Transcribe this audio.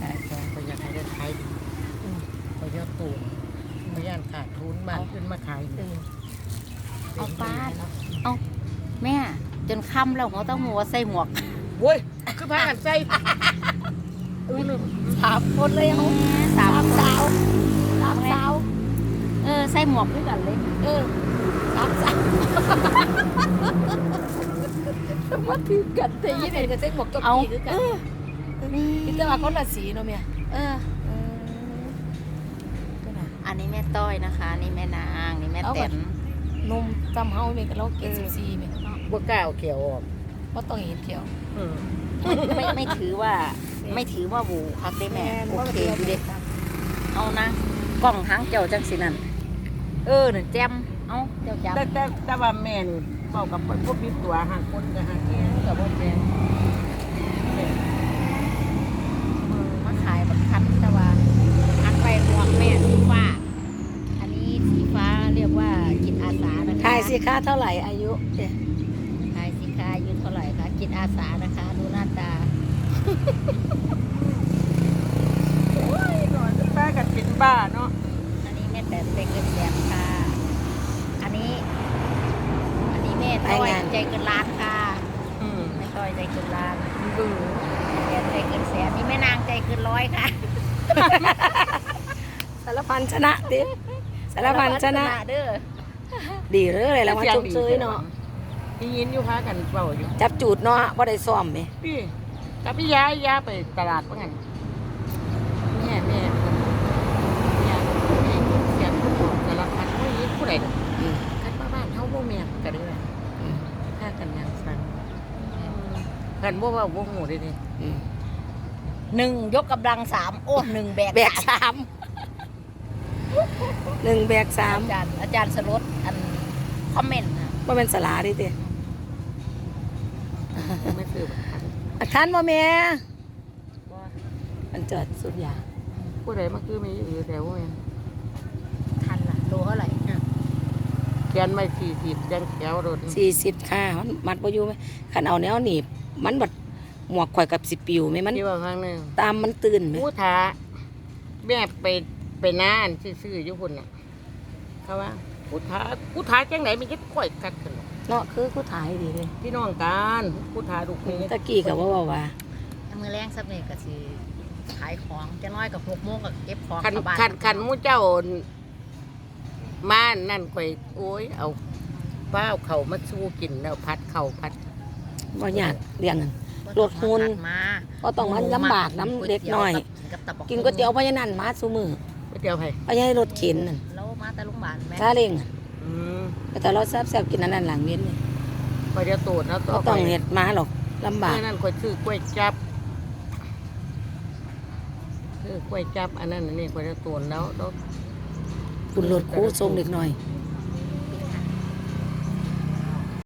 ขายของก็อยากให้ได้ขายดีก็ยอดตูนไม่ย่านขาดทุนมากขึ้นมาขายอยู่เออเอาปาดเอาแม่ จนค่ำแล้วหัวต้องหัวใส่หมวกโว้ยคือพากันใส่อุ้ยลืมสามคนเลยเอาสามสาวสามสาวเออใส่หมวกด้วยกันเลย เออสามสาวมาถือกันแต่แต่ยี่ยี่ไหไหนนก็ใส่หมวกกับเอาผีคือกัเอ นอนี่พี่แต่ว่าคนละสีเนาะแม่เออก็น่ะ อันนี้แม่ต้อยนะคะ นี่แม่นาง นี่แม่เอาแตก่อน นนมจำเฮาแม่ก็เราเกตสิบสี่แม่บ่กล้าเอาเขียวออกบ่ต้องเห็นเขียว อืมไม่ไม่ถือว่า ไม่ถือว่าบูคักได้แม่ โอเคอยู่เด็เอานะ กล้องหางเจ้าจังสินั่น เออหนึ่งแจมเอาเจ้าแจำแต่แต่แต่ว่าแม่นี่เว้ากับพวกมีตัวหาคนก็หาแก่ก็บ่แก่มาขายบักคันแต่ว่าอันไปหมวกแม่สีฟ้า อันนี้สีฟ้าเรียกว่าจิตอาสานะคะขายสิค่าเท่าไหร่อายุเนี่ยขายสิคะอายุเท่าไหร่คะจิตอาสานะคะดูหน้าตาโอ้ยหน่อยจะป้ากันเป็นบ้าเนาะอันนี้แม่แต่เป็นเงินแสนค่ะ อันนี้ อันนี้แม่ต้อยใจเกินล้านค่ะอืมแม่ต้อยใจเกินล้านดูแสนใจเกินแสนนี่แม่นางใจเกินร้อยค่ะสารพันชนะติสารพันชนะเด้อ ดีเลยอะไรแล้วมาจุ๊บเซยเนาะที่ยินอยู่พากันเว้าอยู่จับจูดเนาะบ่ได้ซ้อมแม่พี่กับพี่ยายยาไปตลาดว่างั้นแม่แม่ยาแม่เสียงผู้บอกแต่ละพันไม่ยินผู้ใดดอกอืมคันมาบ้านเฮาบ่แม่นก็เด้ออืมพากันยังสั่งกันบ่เว่าบ่ฮู้เด้นี่อืมหนึ่งยกกำลังสามโอ้หนึ่งแบกแบกสาม หนึ่งแบกสามอาจารย์อาจารย์สรสอันคอมเมนต์นะบ่เป็นสลาดิติไม่ซื้อบัตรทันอาคันบ่แม่ว่ามันเจิดสุดยาผู้ใดมาคือมีอยู่แต่ว่าแม่นทันล่ะโลเท่าไหร่เขียนไม่40ยังแถวรถสี่สิบค่ามันมัดบ่อยู่ไหมคันเอาแนวหนีบมันบัดหมวกข่อยกับสิปิวไหมมันที่ว่าครั้งหนึงตามมันตื่นไหมผู้ท้าแม่ไป ไปนานซื่อๆอยู่พุ่นน่ะเขาว่าผู้ท้าผู้ท้าจังไหนมันจะก่อยกัดกันหรอกเนาะคือกูถ่ายดีเลยพี่น้องกันผู้ท้าลูกนี้ตะกี้กับว่าว่าว่ามือแรงสักเนี่ยก็สิขายของจะน้อยกับหกโมงก็เก็บของคันเข้าบ้านคันคันหมู่เจ้ามานั่นข่อยโอ้ยเอาป้าวเขามาสู้กินแล้วพัดเข่าพัดว่ายากเลี้ยงกันบ่รถหุ่นถัดมาก็ต้องมันลำบากน้ำเด็กน้อยกับตับกินก๋วยเตี๋ยวพญานันมาสูมือก๋วย เตี๋ยวไผพญาให้รถเข็นนั่นแล้วมาแต่โรงพยาบาลแม่ซาเล้งอะอืมแต่เราแซ่บๆกินอันนั้นหลังเว้นเลยก๋วยเตี๋ยวตูดแล้วต่ก็อไปต้องเห็ดมาหรอกลำบาก เมื่อนั้นข่อยซื้อกล้วยจับซื้อกล้วยจับ อันนั้นอันนี้ก๋วยเตี๋ยวตูดแล้วแล้ว คุณรถคู่ทรงเด็กหน่อยอืม